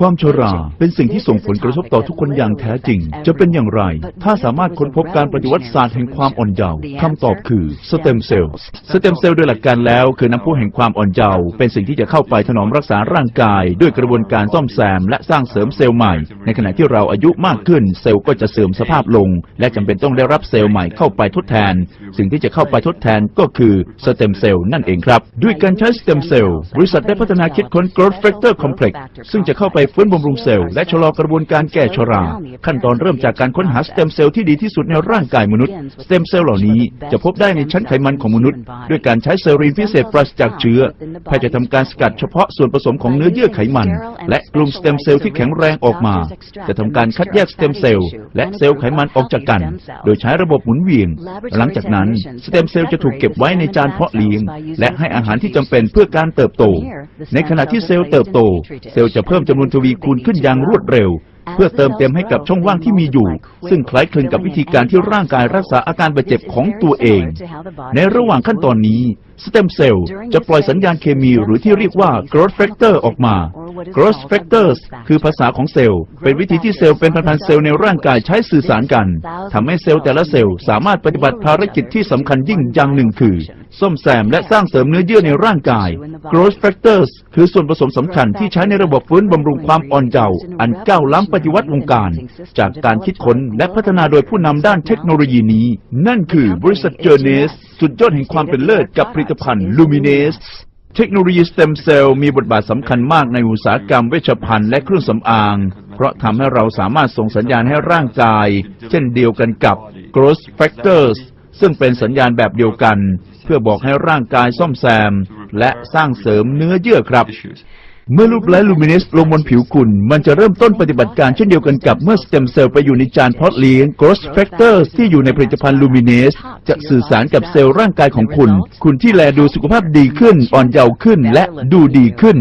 ความชราเป็นสิ่งที่ส่งผลกระทบต่อทุกคนอย่างแท้จริง จะเป็นอย่างไร ถ้าสามารถค้นพบการปฏิวัติศาสตร์แห่งความอ่อนเยาว์คำตอบคือสเต็มเซลล์สเต็มเซลล์โดยหลักการแล้ว คือน้ำพุแห่งความอ่อนเยาว์เป็นสิ่งที่จะเข้าไปถนอมรักษาร่างกาย ด้วยกระบวนการซ่อมแซม และสร้างเสริมเซลล์ใหม่ ในขณะที่เราอายุมากขึ้น เซลล์ก็จะเสื่อมสภาพลง และจำเป็นต้องได้รับเซลล์ใหม่เข้าไปทดแทน สิ่งที่จะเข้าไปทดแทนก็คือสเต็มเซลล์นั่นเองครับ ด้วยการใช้สเต็มเซลล์บริษัทได้พัฒนาคิดค้น growth factor complex ซึ่งจะเข้าไปฟื้นบำรุงเซลล์และชะลอกระบวนการแก่ชรา ขั้นตอนเริ่มจากการค้นหาสเต็มเซลล์ที่ดีที่สุดในร่างกายมนุษย์ สเต็มเซลล์เหล่านี้จะพบได้ในชั้นไขมันของมนุษย์ ด้วยการใช้เซลล์รีนพิเศษปราศจากเชื้อแพทย์จะทำการสกัดเฉพาะส่วนผสมของเนื้อเยื่อไขมัน และกลุ่มสเต็มเซลล์ที่แข็งแรงออกมา จะทำการคัดแยกสเต็มเซลล์และเซลล์ไขมันออกจากกัน โดยใช้ระบบหมุนเวียน หลังจากนั้นสเต็มเซลล์จะถูกเก็บไว้ในจานเพาะเลี้ยง และให้อาหารที่จำเป็นเพื่อการเติบโต ในขณะที่เซลล์เติบโต เซลล์จะเพิ่มจำนวนทวีคูณขึ้นอย่างรวดเร็ว เพื่อเติมเต็มให้กับช่องว่างที่มีอยู่ ซึ่งคล้ายคลึงกับวิธีการที่ร่างกายรักษาอาการบาดเจ็บของตัวเอง ในระหว่างขั้นตอนนี้ สเต็มเซลล์จะปล่อยสัญญาณเคมีหรือที่เรียกว่า growth factor ออกมา growth factors คือภาษาของเซลล์ เป็นวิธีที่เซลล์เป็นพันๆเซลล์ในร่างกายใช้สื่อสารกันทำให้เซลล์แต่ละเซลล์สามารถปฏิบัติภารกิจที่สำคัญยิ่งอย่างหนึ่งคือ ซ่อมแซมและสร้างเสริมเนื้อเยื่อในร่างกาย growth factors คือส่วนผสมสำคัญที่ใช้ในระบบฟื้นบำรุงความอ่อนเยาว์อันก้าวล้ำปฏิวัติวงการ จากการคิดค้นและพัฒนาโดยผู้นำด้านเทคโนโลยีนี้ นั่นคือบริษัทเจอร์เนส สุดยอดแห่งความเป็นเลิศกับผลิตภัณฑ์ลูมิเนสเทคโนโลยีสเต็มเซลล์มีบทบาทสำคัญมากในอุตสาหกรรมเวชภัณฑ์และเครื่องสำอาง เพราะทำให้เราสามารถส่งสัญญาณให้ร่างกาย เช่นเดียวกันกับ growth factors ซึ่งเป็นสัญญาณแบบเดียวกัน เพื่อบอกให้ร่างกายซ่อมแซม และสร้างเสริมเนื้อเยื่อครับ เมื่อรูปไลท์ลูมิเนสลงบนผิวคุณ มันจะเริ่มต้นปฏิบัติการเช่นเดียวกันกับเมื่อสเต็มเซลล์ไปอยู่ในจานเพาะเลี้ยง growth factors ที่อยู่ในผลิตภัณฑ์ลูมิเนสจะสื่อสารกับเซลล์ร่างกายของคุณ คุณที่แลดูสุขภาพดีขึ้น อ่อนเยาว์ขึ้นและดูดีขึ้น